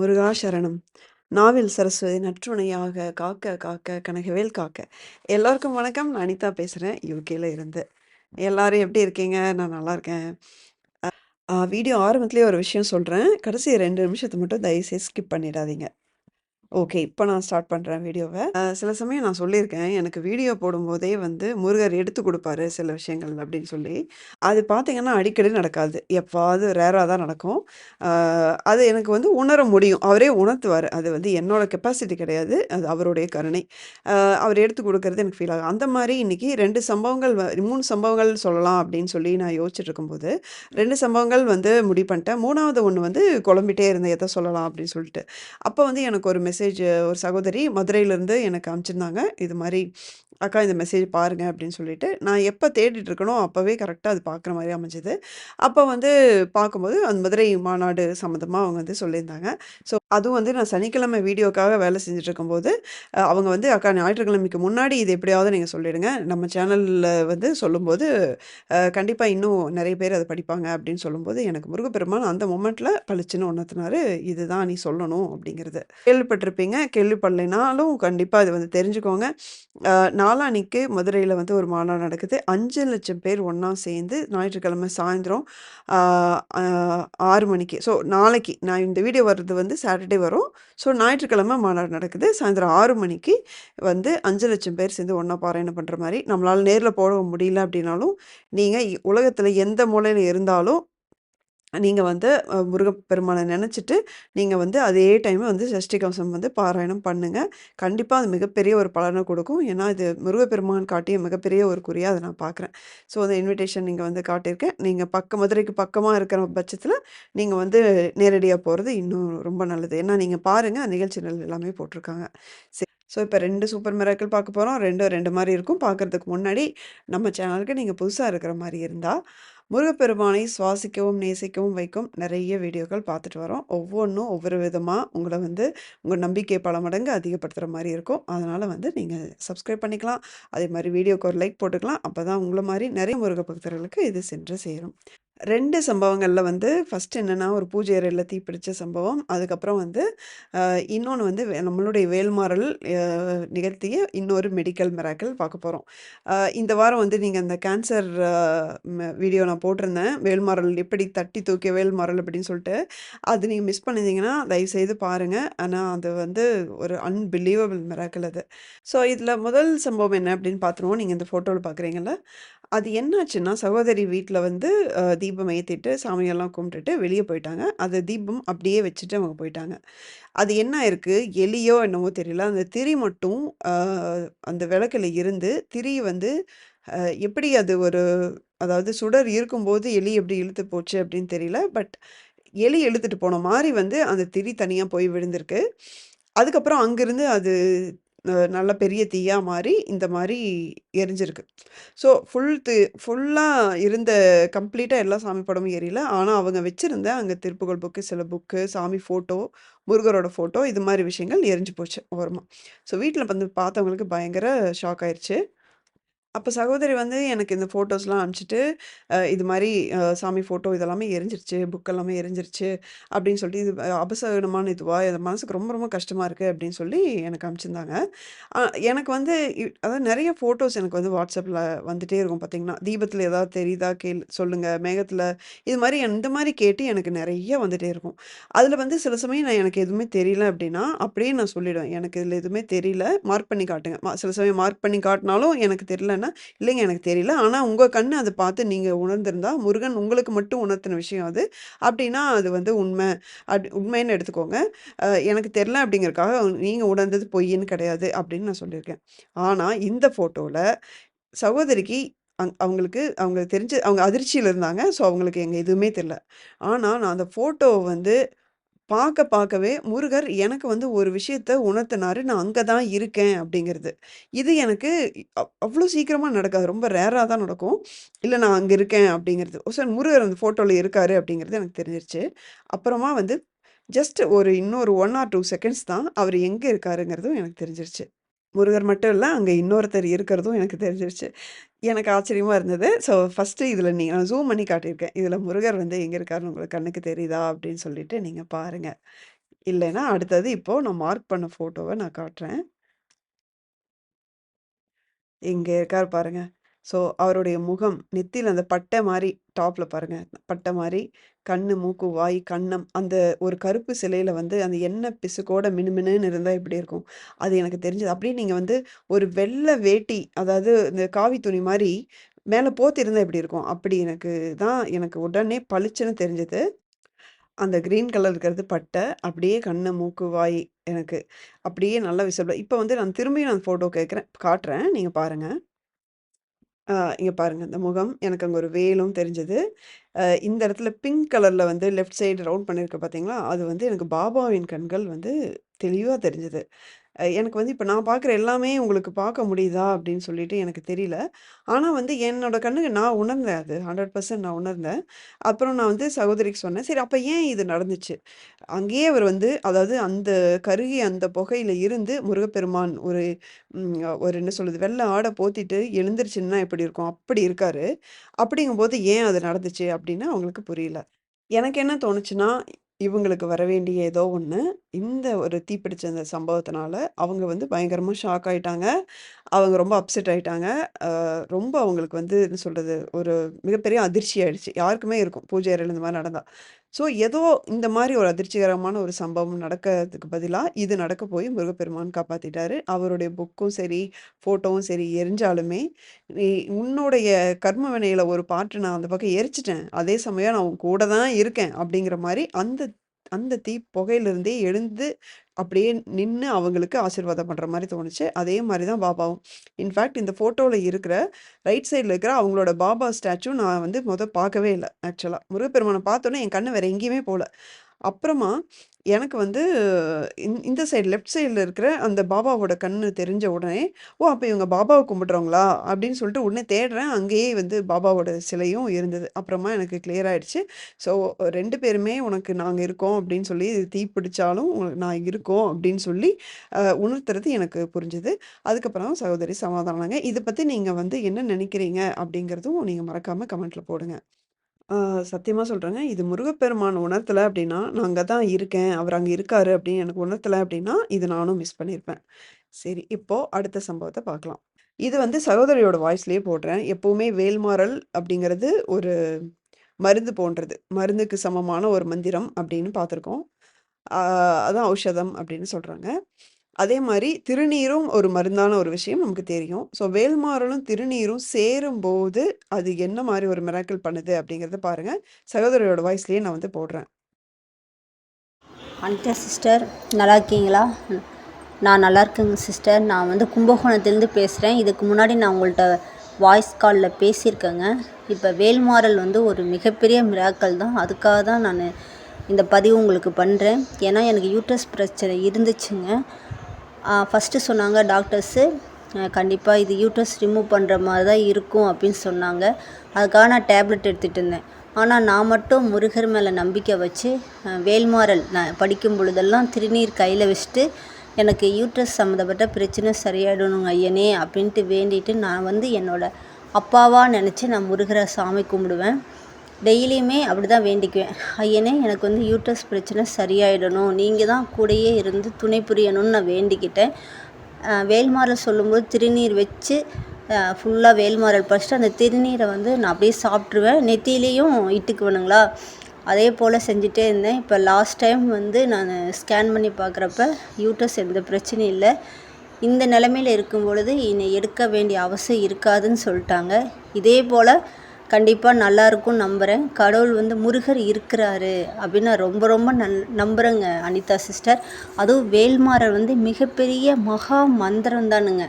முருகா சரணம். நாவில் சரஸ்வதி நற்றுணையாக காக்க காக்க கனகவேல் காக்க. எல்லோருக்கும் வணக்கம். நான் அனிதா பேசுகிறேன் யூகேல இருந்து. எல்லாரும் எப்படி இருக்கீங்க? நான் நல்லா இருக்கேன். வீடியோ ஆரம்பத்துலேயே ஒரு விஷயம் சொல்கிறேன் கடைசி ரெண்டு நிமிஷத்த மட்டும் தயவுசெய்து ஸ்கிப் பண்ணிடாதீங்க. ஓகே. இப்போ நான் ஸ்டார்ட் பண்ணுறேன் வீடியோவை சில சமயம் நான் சொல்லியிருக்கேன். எனக்கு வீடியோ போடும்போதே வந்து முருகர் எடுத்துக் கொடுப்பாரு சில விஷயங்கள் அப்படின்னு சொல்லி. அது பார்த்தீங்கன்னா, அடிக்கடி நடக்காது. எப்பாவது ரேராக தான் நடக்கும். அது எனக்கு வந்து உணர முடியும். அவரே உணர்த்துவார் அது வந்து என்னோட கெப்பாசிட்டி கிடையாது. அது அவருடைய கருணை. அவர் எடுத்து கொடுக்கறது எனக்கு ஃபீல் ஆகும். அந்த மாதிரி இன்னைக்கு ரெண்டு சம்பவங்கள் வ 3 சம்பவங்கள் சொல்லலாம் அப்படின்னு சொல்லி நான் யோசிச்சுட்டு இருக்கும்போது, ரெண்டு சம்பவங்கள் வந்து முடிவு பண்ணிட்டேன். மூணாவது ஒன்று வந்து குழம்பிட்டே இருந்தேன். எதை சொல்லலாம் அப்படின்னு சொல்லிட்டு. அப்போ வந்து எனக்கு ஒரு மெசேஜ் மெசேஜ் ஒரு சகோதரி மதுரையிலேருந்து எனக்கு அனுப்பிச்சிருந்தாங்க. இது மாதிரி "அக்கா இந்த மெசேஜ் பாருங்க" அப்படின்னு சொல்லிட்டு. நான் எப்போ தேடிட்டு இருக்கனோ, அப்போவே கரெக்டாக அது பார்க்குற மாதிரி அமைஞ்சது. அப்போ வந்து பார்க்கும்போது, அந்த மதுரை மாநாடு சம்மந்தமாக அவங்க வந்து சொல்லியிருந்தாங்க. ஸோ அதுவும் வந்து நான் சனிக்கிழமை வீடியோக்காக வேலை செஞ்சுட்டு இருக்கும்போது, அவங்க வந்து "அக்கா ஞாயிற்றுக்கிழமைக்கு முன்னாடி இது எப்படியாவது நீங்கள் சொல்லிடுங்க. நம்ம சேனலில் வந்து சொல்லும்போது, கண்டிப்பாக இன்னும் நிறைய பேர் அதை படிப்பாங்க" அப்படின்னு சொல்லும்போது, எனக்கு முருகப்பெருமான் அந்த மொமெண்ட்டில் பளிச்சுன்னு உணர்த்தினாரு. "இதுதான் நீ சொல்லணும்" அப்படிங்கிறது. கேள்விப்பட்டிருப்பீங்க. கேள்விப்படலைனாலும் கண்டிப்பாக இது வந்து தெரிஞ்சுக்கோங்க. நாளானிக்கு நாளான்னைக்கு வந்து ஒரு மாநாடு நடக்குது. அஞ்சு லட்சம் பேர் ஒன்றா சேர்ந்து ஞாயிற்றுக்கிழமை சாயந்தரம் ஆறு மணிக்கு. ஸோ நாளைக்கு நான் இந்த வீடியோ வர்றது வந்து சாட்டர்டே வரும். ஸோ ஞாயிற்றுக்கிழமை மாநாடு நடக்குது. சாயந்தரம் ஆறு மணிக்கு வந்து அஞ்சு லட்சம் பேர் சேர்ந்து ஒன்றா பாராயணம் பண்ணுற மாதிரி நம்மளால் நேரில் போக முடியல அப்படின்னாலும், நீங்கள் உலகத்தில் எந்த மூலையில் இருந்தாலும், நீங்கள் வந்து முருகப்பெருமானை நினச்சிட்டு நீங்கள் வந்து அதே டைம் வந்து சஷ்டி கவசம் வந்து பாராயணம் பண்ணுங்கள் கண்டிப்பாக அது மிகப்பெரிய ஒரு பலனை கொடுக்கும் ஏன்னா, இது முருகப்பெருமான் காட்டிய மிகப்பெரிய ஒரு குறியாக அதை நான் பார்க்குறேன். ஸோ அந்த இன்விடேஷன் நீங்கள் வந்து காட்டியிருக்கேன். நீங்கள் பக்கம் மதுரைக்கு பக்கமாக இருக்கிற பட்சத்தில் நீங்கள் வந்து நேரடியாக போகிறது இன்னும் ரொம்ப நல்லது. ஏன்னா நீங்கள் பாருங்கள் நிகழ்ச்சி எல்லாமே போட்டிருக்காங்க. சரி. ஸோ இப்போ ரெண்டு சூப்பர் மிராக்கள் பார்க்க போகிறோம் ரெண்டும் ரெண்டு மாதிரி இருக்கும். பார்க்கறதுக்கு முன்னாடி நம்ம சேனலுக்கு நீங்கள் புதுசாக இருக்கிற மாதிரி இருந்தால் முருகப்பெருமானை சுவாசிக்கவும், நேசிக்கவும் வைக்கும் நிறைய வீடியோக்கள் பார்த்துட்டு வரோம். ஒவ்வொன்றும் ஒவ்வொரு விதமாக உங்களை வந்து உங்கள் நம்பிக்கை பல மடங்கு அதிகப்படுத்துகிற மாதிரி இருக்கும். அதனால் வந்து நீங்கள் சப்ஸ்கிரைப் பண்ணிக்கலாம். அதே மாதிரி வீடியோக்கு ஒரு லைக் போட்டுக்கலாம். அப்போ தான் உங்களை மாதிரி நிறைய முருக பக்தர்களுக்கு இது சென்று சேரும். ரெண்டு சம்பவங்களில் வந்து ஃபஸ்ட் என்னென்னா ஒரு பூஜை அறையில் தீ பிடிச்ச சம்பவம். அதுக்கப்புறம் வந்து இன்னொன்று வந்து வே நம்மளுடைய வேல்மாறல் நிகழ்த்திய இன்னொரு மெடிக்கல் மிராக்கள் பார்க்க போகிறோம் இந்த வாரம் வந்து நீங்கள் அந்த கேன்சர் வீடியோ நான் போட்டிருந்தேன். வேல்மாறல் எப்படி தட்டி தூக்கிய வேல்மாறல் அப்படின்னு சொல்லிட்டு. அது நீங்கள் மிஸ் பண்ணியிருந்தீங்கன்னா, தயவுசெய்து பாருங்கள் ஆனால் அது வந்து ஒரு அன்பிலீவபிள் மிராக்கள் அது. ஸோ இதில் முதல் சம்பவம் என்ன அப்படின்னு பார்த்துருவோம். நீங்கள் இந்த ஃபோட்டோவில் பார்க்குறீங்களா அது என்னாச்சுன்னா, சகோதரி வீட்டில் வந்து தீபம் ஏற்றிட்டு சாமியெல்லாம் கும்பிட்டுட்டு வெளியே போயிட்டாங்க. அது தீபம் அப்படியே வச்சுட்டு அவங்க போயிட்டாங்க. அது என்ன ஆயிருக்கு, எலியோ என்னவோ தெரியல. அந்த திரி மட்டும் அந்த விளக்குல இருந்து, திரி வந்து எப்படி அது ஒரு அதாவது சுடர் இருக்கும்போது எலி எப்படி இழுத்து போச்சு அப்படின்னு தெரியல. பட் எலி இழுத்துட்டு போன மாதிரி வந்து அந்த திரி தனியாக போய் விழுந்திருக்கு. அதுக்கப்புறம் அங்கிருந்து அது நல்ல பெரிய தீயாக மாறி, இந்த மாதிரி எரிஞ்சிருக்கு. ஸோ ஃபுல் தி ஃபுல்லாக இருந்த கம்ப்ளீட்டாக எல்லா சாமி படமும் எரியல. ஆனால் அவங்க வச்சுருந்த அங்கே திருப்புகழ் புக்கு, சில புக்கு, சாமி ஃபோட்டோ, முருகரோட ஃபோட்டோ இது மாதிரி விஷயங்கள் எரிஞ்சு போச்சு ஓரமாக ஸோ வீட்டில் வந்து பார்த்தவங்களுக்கு பயங்கர ஷாக் ஆயிடுச்சு அப்ப சகோதரி வந்து எனக்கு இந்த ஃபோட்டோஸ்லாம் அனுப்பிச்சுட்டு, அ இது மாரி அ சாமி ஃபோட்டோ இதெல்லாமே எரிஞ்சிருச்சு, புக் எல்லாமே எரிஞ்சிருச்சு அப்படின்னு சொல்லிட்டு, இது அபசகனமான அபசகுனமான இதுவா? இது மனசுக்கு ரொம்ப ரொம்ப கஷ்டமா இருக்கு அப்படின்னு சொல்லி எனக்கு அனுப்பிச்சிருந்தாங்க. அ எனக்கு வந்து இ அதாவது நெறைய ஃபோட்டோஸ் எனக்கு வந்து WhatsAppல வந்துட்டே இருக்கும் பார்த்தீங்கன்னா, தீபத்தில ஏதாவது தெரியுதா கேள் சொல்லுங்க, மேகத்தில இது மாரி இந்த மாரி கேட்டு எனக்கு நெறைய வந்துட்டே இருக்கும். அதில வந்து சில சமயம் நான் எனக்கு எதுவுமே தெரியல அப்படின்னா, அப்படியே நான் சொல்லிடுவேன். எனக்கு இதில எதுவுமே தெரியல, மார்க் பண்ணி காட்டுங்க. ம சில சமயம் மார்க் பண்ணி காட்டினாலும் எனக்கு தெரியல தெரியலன்னா, இல்லைங்க எனக்கு தெரியல. ஆனால் உங்கள் கண் அதை பார்த்து நீங்கள் உணர்ந்திருந்தா, முருகன் உங்களுக்கு மட்டும் உணர்த்தின விஷயம் அது. அப்படின்னா அது வந்து உண்மை. அப் உண்மைன்னு எடுத்துக்கோங்க. எனக்கு தெரில அப்படிங்கிறதுக்காக நீங்கள் உணர்ந்தது பொய்ன்னு கிடையாது அப்படின்னு நான் சொல்லியிருக்கேன். ஆனால் இந்த ஃபோட்டோவில் சகோதரிக்கு அங் அவங்களுக்கு அவங்க தெரிஞ்சு அவங்க அதிர்ச்சியில் இருந்தாங்க. ஸோ அவங்களுக்கு எங்கள் எதுவுமே தெரில ஆனால் நான் அந்த ஃபோட்டோவை வந்து பார்க்க பார்க்கவே முருகர் எனக்கு வந்து ஒரு விஷயத்த உணர்த்தினாரு. நான் அங்கே தான் இருக்கேன் அப்படிங்கிறது. இது எனக்கு அவ்வளோ சீக்கிரமாக நடக்காது. ரொம்ப ரேராக தான் நடக்கும். இல்லை நான் அங்கே இருக்கேன் அப்படிங்கிறது. ஓ! சார் முருகர் அந்த ஃபோட்டோவில் இருக்காரு அப்படிங்கிறது எனக்கு தெரிஞ்சிருச்சு. அப்புறமா வந்து ஜஸ்ட் ஒரு இன்னொரு ஒன் ஆர் டூ செகண்ட்ஸ் தான் அவர் எங்கே இருக்காருங்கிறதும் எனக்கு தெரிஞ்சிருச்சு. முருகர் மட்டும் இல்லை அங்கே இன்னொருத்தர் இருக்கிறதும் எனக்கு தெரிஞ்சிருச்சு. எனக்கு ஆச்சரியமா இருந்தது. ஸோ ஃபர்ஸ்ட்டு இதில நீங்கள் நான் ஜூம் பண்ணி காட்டியிருக்கேன். இதில முருகர் வந்து எங்க இருக்காருன்னு உங்களுக்கு கண்ணுக்கு தெரியுதா? அப்படின்னு சொல்லிட்டு நீங்க பாருங்க. இல்லைன்னா அடுத்தது இப்போ நான் மார்க் பண்ண ஃபோட்டோவ நான் காட்டுறேன். இங்க இருக்காரு பாருங்க. ஸோ அவருடைய முகம், நெத்தியில் அந்த பட்டை மாதிரி டாப்பில் பாருங்கள் பட்டை மாதிரி கண்ணு, மூக்கு, வாய், கண்ணம் அந்த ஒரு கருப்பு சிலையில் வந்து அந்த எண்ணெய் பிசுக்கோட மினுமினுன்னு இருந்தால் எப்படி இருக்கும்? அது எனக்கு தெரிஞ்சது. அப்படியே நீங்கள் வந்து ஒரு வெள்ளை வேட்டி, அதாவது இந்த காவி துணி மாதிரி மேலே போத்திருந்தால் எப்படி இருக்கும்? அப்படி எனக்கு தான் எனக்கு உடனே பளிச்சுன்னு தெரிஞ்சது. அந்த க்ரீன் கலர் இருக்கிறது பட்டை. அப்படியே கண்ணு, மூக்கு, வாய் எனக்கு அப்படியே நல்லா விசிபிளா இப்போ வந்து நான் திரும்பியும் நான் ஃபோட்டோ கேட்குறேன் காட்டுறேன். நீங்கள் பாருங்கள் இங்கே பாருங்கள் இந்த முகம் எனக்கு அங்கே ஒரு வேலும் தெரிஞ்சது. இந்த இடத்துல பிங்க் கலரில் வந்து லெஃப்ட் சைடு ரவுண்ட் பண்ணியிருக்க பார்த்தீங்களா? அது வந்து எனக்கு பாபாவின் கண்கள் வந்து தெளிவாக தெரிஞ்சது. எனக்கு வந்து இப்போ நான் பார்க்குற எல்லாமே உங்களுக்கு பார்க்க முடியுதா? அப்படின்னு சொல்லிட்டு எனக்கு தெரியல. ஆனால் வந்து என்னோட கண்ணுக்கு நான் உணர்ந்தேன் அது 100% நான் உணர்ந்தேன். அப்புறம் நான் வந்து சகோதரிக்கு சொன்னேன். சரி அப்போ ஏன் இது நடந்துச்சு? அங்கேயே அவர் வந்து அதாவது அந்த கருகி அந்த புகையில இருந்து முருகப்பெருமான் ஒரு ஒரு என்ன சொல்லுது வெள்ளை ஆடை போத்திட்டு எழுந்திருச்சுன்னா எப்படி இருக்கும்? அப்படி இருக்காரு. அப்படிங்கும்போது ஏன் அது நடந்துச்சு? அப்படின்னு அவங்களுக்கு புரியல. எனக்கு என்ன தோணுச்சுன்னா, இவங்களுக்கு வர வேண்டிய ஏதோ ஒண்ணு, இந்த ஒரு தீப்பிடிச்ச அந்த சம்பவத்தினால அவங்க வந்து பயங்கரமா ஷாக் ஆயிட்டாங்க. அவங்க ரொம்ப அப்செட் ஆகிட்டாங்க ரொம்ப அவங்களுக்கு வந்து என்ன சொல்கிறது ஒரு மிகப்பெரிய அதிர்ச்சி ஆயிடுச்சு. யாருக்குமே இருக்கும். பூஜை அறையில் இந்த மாதிரி நடந்தால் ஸோ ஏதோ இந்த மாதிரி ஒரு அதிர்ச்சிகரமான ஒரு சம்பவம் நடக்கிறதுக்கு பதிலாக இது நடக்க போய் முருகப்பெருமான் காப்பாற்றிட்டாரு அவருடைய புக்கும் சரி, ஃபோட்டோவும் சரி எரிஞ்சாலுமே, நீ உன்னுடைய கர்ம வினையில் ஒரு பாட்டு நான் அந்த பக்கம் எரிச்சிட்டேன் அதே சமயம் நான் கூட தான் இருக்கேன். அப்படிங்கிற மாதிரி அந்த அந்த தீ புகையிலிருந்தே எழுந்து அப்படியே நின்று அவங்களுக்கு ஆசீர்வாதம் பண்ணுற மாதிரி தோணுச்சு. அதே மாதிரி தான் பாபாவும். இன்ஃபேக்ட் இந்த ஃபோட்டோவில் இருக்கிற ரைட் சைடில் இருக்கிற அவங்களோட பாபா ஸ்டாச்சு நான் வந்து மொதல் பார்க்கவே இல்லை ஆக்சுவலாக முருகப்பெருமானை பார்த்தோன்னே என் கண்ணு வேறு எங்கேயுமே போகல அப்புறமா எனக்கு வந்து இந் இந்த சைடு லெஃப்ட் சைடில் இருக்கிற அந்த பாபாவோட கண்ணு தெரிஞ்ச உடனே, "ஓ! அப்போ இவங்க பாபாவை கும்பிடுறவங்களா?" அப்படின்னு சொல்லிட்டு உடனே தேடுறேன். அங்கேயே வந்து பாபாவோட சிலையும் இருந்தது. அப்புறமா எனக்கு கிளியர் ஆயிடுச்சு. ஸோ ரெண்டு பேருமே உனக்கு நாங்கள் இருக்கோம் அப்படின்னு சொல்லி தீ பிடிச்சாலும் உனக்கு நான் இருக்கோம் அப்படின்னு சொல்லி உணர்த்துறது எனக்கு புரிஞ்சுது அதுக்கப்புறம் சகோதரி சமாதானங்க. இதை பற்றி நீங்கள் வந்து என்ன நினைக்கிறீங்க? அப்படிங்கிறதும் நீங்கள் மறக்காமல் கமெண்ட்டில் போடுங்க. ஆ சத்தியமா சொல்றேங்க. இது முருகப்பெருமான் உணர்த்தல அப்படின்னா நான் அங்க தான் இருக்கேன். அவர் அங்க இருக்காரு அப்படின்னு எனக்கு உணர்த்தல அப்படின்னா இது நானும் மிஸ் பண்ணியிருப்பேன். சரி, இப்போ அடுத்த சம்பவத்த பார்க்கலாம். இது வந்து சகோதரியோட வாய்ஸ்லயே போடுறேன். எப்பவுமே வேல்மாறல் அப்படிங்கிறது ஒரு மருந்து போன்றது. மருந்துக்கு சமமான ஒரு மந்திரம் அப்படின்னு பார்த்துருக்கோம். ஆ அதான் ஔஷதம் அப்படின்னு சொல்றாங்க. அதே மாதிரி திருநீரும் ஒரு மருந்தான ஒரு விஷயம் நமக்கு தெரியும். ஸோ வேல்மாறலும், திருநீரும் சேரும்போது, அது என்ன மாதிரி ஒரு மிராக்கிள் பண்ணுது அப்படிங்கிறத பாருங்க. சகோதரியோட வாய்ஸ்லேயே நான் வந்து போடுறேன். வணக்கம் சிஸ்டர் நல்லா இருக்கீங்களா? நான் நல்லா இருக்கேங்க சிஸ்டர். நான் வந்து கும்பகோணத்துலேருந்து பேசுகிறேன். இதுக்கு முன்னாடி நான் உங்கள்கிட்ட வாய்ஸ் காலில் பேசியிருக்கேங்க. இப்போ வேல்மாறல் வந்து ஒரு மிகப்பெரிய மிராக்கள் தான். அதுக்காக தான் நான் இந்த பதிவு உங்களுக்கு பண்ணுறேன். ஏன்னா எனக்கு யூட்ரஸ் பிரச்சனை இருந்துச்சுங்க. ஃபஸ்ட்டு சொன்னாங்க டாக்டர்ஸு, கண்டிப்பாக இது யூட்ரஸ் ரிமூவ் பண்ணுற மாதிரி தான் இருக்கும் அப்படின்னு சொன்னாங்க. அதுக்காக நான் டேப்லெட் எடுத்துகிட்டு இருந்தேன். ஆனால் நான் மட்டும் முருகர் மேலே நம்பிக்கை வச்சு, வேல்மாறல் நான் படிக்கும் பொழுதெல்லாம் திருநீர் கையில் வச்சுட்டு, எனக்கு யூட்ரஸ் சம்மந்தப்பட்ட பிரச்சனை சரியாயிடணுங்க ஐயனே அப்படின்ட்டு வேண்டிட்டு, நான் வந்து என்னோடய அப்பாவாக நினச்சி நான் முருகரை சாமி கும்பிடுவேன். டெய்லியுமே அப்படி தான் வேண்டிக்குவேன். ஐயனே எனக்கு வந்து யூட்ரஸ் பிரச்சனை சரியாயிடணும். நீங்கள் தான் கூடயே இருந்து துணை புரியணும்னு நான் வேண்டிக்கிட்டேன். வேல்மாரல் சொல்லும்போது திருநீர் வச்சு, ஃபுல்லாக வேல்மாரல் பறிச்சுட்டு படிச்சுட்டு, அந்த திருநீரை வந்து நான் அப்படியே சாப்பிட்ருவேன். நெத்திலேயும் இட்டுக்குவேனுங்களா, அதே போல் செஞ்சுட்டே இருந்தேன். இப்போ லாஸ்ட் டைம் வந்து நான் ஸ்கேன் பண்ணி பார்க்குறப்ப, யூட்ரஸ் எந்த பிரச்சனையும் இல்லை இந்த நிலமையில் இருக்கும் பொழுது, என்னை எடுக்க வேண்டிய அவசியம் இருக்காதுன்னு சொல்லிட்டாங்க இதே போல் கண்டிப்பாக நல்லாயிருக்கும்னு நம்புகிறேன் கடவுள் வந்து முருகர் இருக்கிறாரு அப்படின்னு நான் ரொம்ப ரொம்ப நல் நம்புகிறேங்க அனிதா சிஸ்டர். அதுவும் வேல்மாறர் வந்து மிகப்பெரிய மகா மந்திரம் தானுங்க.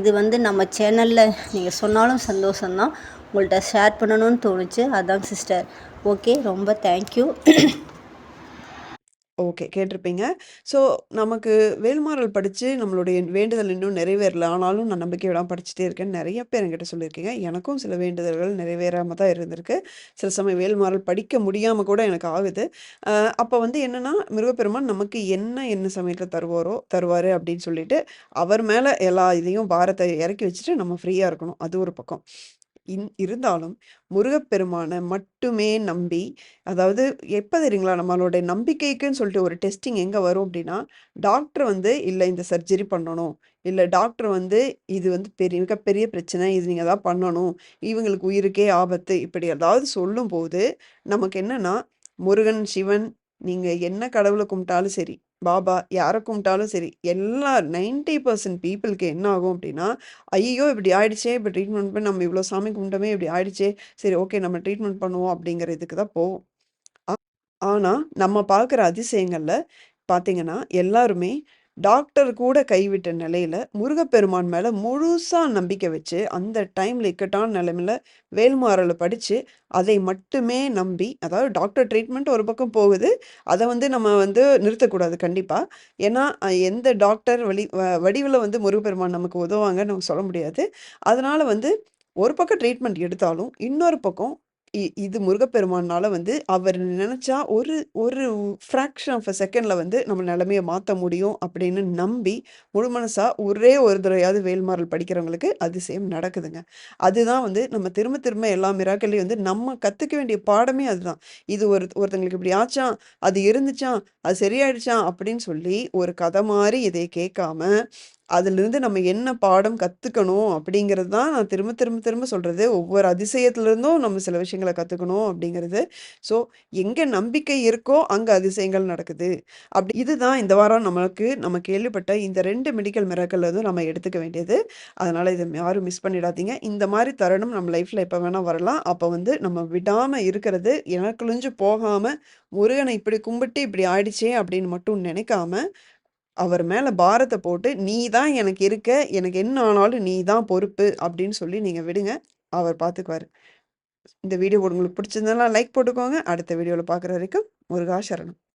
இது வந்து நம்ம சேனலில் நீங்கள் சொன்னாலும் சந்தோஷம்தான் உங்கள்கிட்ட ஷேர் பண்ணணும்னு தோணுச்சு. அதான் சிஸ்டர். ஓகே. ரொம்ப தேங்க் யூ. ஓகே. கேட்டிருப்பீங்க. ஸோ நமக்கு வேல்மாறல் படிச்சு நம்மளுடைய வேண்டுதல் இன்னும் நிறைவேறல. ஆனாலும் நான் நம்பிக்கை விடாம படிச்சுட்டே இருக்கேன்னு நெறைய பேர் என்கிட்ட சொல்லியிருக்கீங்க. எனக்கும் சில வேண்டுதல்கள் நிறைவேறாம தான் இருந்திருக்கு. சில சமயம் வேல்மாறல் படிக்க முடியாம கூட எனக்கு ஆகுது. அ அப்ப வந்து என்னன்னா, முருகப்பெருமான் நமக்கு என்ன என்ன சமயத்தில தருவாரோ தருவாரு அப்படின்னு சொல்லிட்டு, அவர் மேல எல்லா இதையும் பாரத்த இறக்கி வச்சுட்டு நம்ம ஃப்ரீயா இருக்கணும். அது ஒரு பக்கம். இன் இருந்தாலும் முருகப்பெருமானை மட்டுமே நம்பி அதாவது எப்போ தெரியுங்களா? நம்மளோட நம்பிக்கைக்குன்னு சொல்லிட்டு ஒரு டெஸ்டிங் எங்கே வரும் அப்படின்னா டாக்டர் வந்து இல்லை இந்த சர்ஜரி பண்ணணும். இல்லை டாக்டர் வந்து இது வந்து பெரிய மிகப்பெரிய பிரச்சனை. இது நீங்கள் தான் பண்ணணும். இவங்களுக்கு உயிருக்கே ஆபத்து. இப்படி ஏதாவது சொல்லும்போது, நமக்கு என்னன்னா, முருகன், சிவன் நீங்கள் என்ன கடவுளை கும்பிட்டாலும் சரி, பாபா யாரை கும்பிட்டாலும் சரி, எல்லா நைன்டி பர்சன்ட் பீப்புளுக்கு என்ன ஆகும் அப்படின்னா ஐயோ இப்படி ஆயிடுச்சே! இப்போ ட்ரீட்மெண்ட் பண்ணி நம்ம இவ்வளோ சாமி கும்பிட்டோமே இப்படி ஆயிடுச்சே! சரி ஓகே நம்ம ட்ரீட்மெண்ட் பண்ணுவோம் அப்படிங்கிற இதுக்கு தான் போவோம். ஆனால் நம்ம பார்க்குற அதிசயங்களில் பார்த்தீங்கன்னா, எல்லாருமே டாக்டர் கூட கைவிட்ட நிலையில, முருகப்பெருமான் மேல முழுசா நம்பிக்கை வச்சு, அந்த டைம்ல இக்கட்டான நிலைமையில வேல்மாறல படிச்சு, அதை மட்டுமே நம்பி அதாவது டாக்டர் ட்ரீட்மெண்ட் ஒரு பக்கம் போகுது. அதை வந்து நம்ம வந்து நிறுத்தக்கூடாது கண்டிப்பா. ஏன்னா, எந்த டாக்டர் வழி வ வந்து முருகப்பெருமான் நமக்கு உதவுவாங்கன்னு நம்ம சொல்ல முடியாது. அதனால வந்து ஒரு பக்கம் ட்ரீட்மெண்ட் எடுத்தாலும், இன்னொரு பக்கம் இது முருகப்பெருமானால வந்து அவர் நினைச்சா ஒரு ஒரு ஃபிராக்ஷன் ஆஃப் அ செகண்ட்ல வந்து நம்ம நிலைமையை மாற்ற முடியும் அப்படின்னு நம்பி, முழு மனசா ஒரே ஒரு தடவையாவது வேல்மாறல் படிக்கிறவங்களுக்கு அதிசயம் நடக்குதுங்க. அதுதான் வந்து நம்ம திரும்ப திரும்ப எல்லா மிராக்கிள்லயும் வந்து நம்ம கத்துக்க வேண்டிய பாடமே அதுதான். இது ஒரு ஒருத்தங்களுக்கு இப்படி ஆச்சாம், அது இருந்துச்சா அது சரியாயிடுச்சா அப்படின்னு சொல்லி ஒரு கதை மாதிரி இதை கேட்காம, அதிலிருந்து நம்ம என்ன பாடம் கற்றுக்கணும் அப்படிங்கிறது தான் நான் திரும்ப திரும்ப திரும்ப சொல்கிறது ஒவ்வொரு அதிசயத்திலிருந்தும் நம்ம சில விஷயங்கள கற்றுக்கணும் அப்படிங்கிறது. ஸோ எங்கே நம்பிக்கை இருக்கோ, அங்கே அதிசயங்கள் நடக்குது. அப்படி இதுதான் இந்த வாரம் நமக்கு நம்ம கேள்விப்பட்ட இந்த ரெண்டு மெடிக்கல் மிராக்கிள்ல நம்ம எடுத்துக்க வேண்டியது. அதனால் இதை யாரும் மிஸ் பண்ணிடாதீங்க. இந்த மாதிரி தருணம் நம்ம லைஃப்பில் எப்போ வேணால் வரலாம். அப்போ வந்து நம்ம விடாமல் இருக்கிறது, இணக்கழிஞ்சு போகாமல் முருகனை இப்படி கும்பிட்டு இப்படி ஆயிடுச்சே அப்படின்னு மட்டும் நினைக்காம அவர் மேலே பாரத்தை போட்டு, "நீ தான் எனக்கு இருக்க. எனக்கு என்ன ஆனாலும் நீ தான் பொறுப்பு" அப்படின்னு சொல்லி நீங்கள் விடுங்க. அவர் பார்த்துக்குவாரு. இந்த வீடியோ உங்களுக்கு பிடிச்சிருந்ததுனா லைக் போட்டுக்கோங்க. அடுத்த வீடியோவில் பார்க்குற வரைக்கும் முருகா சரணம்.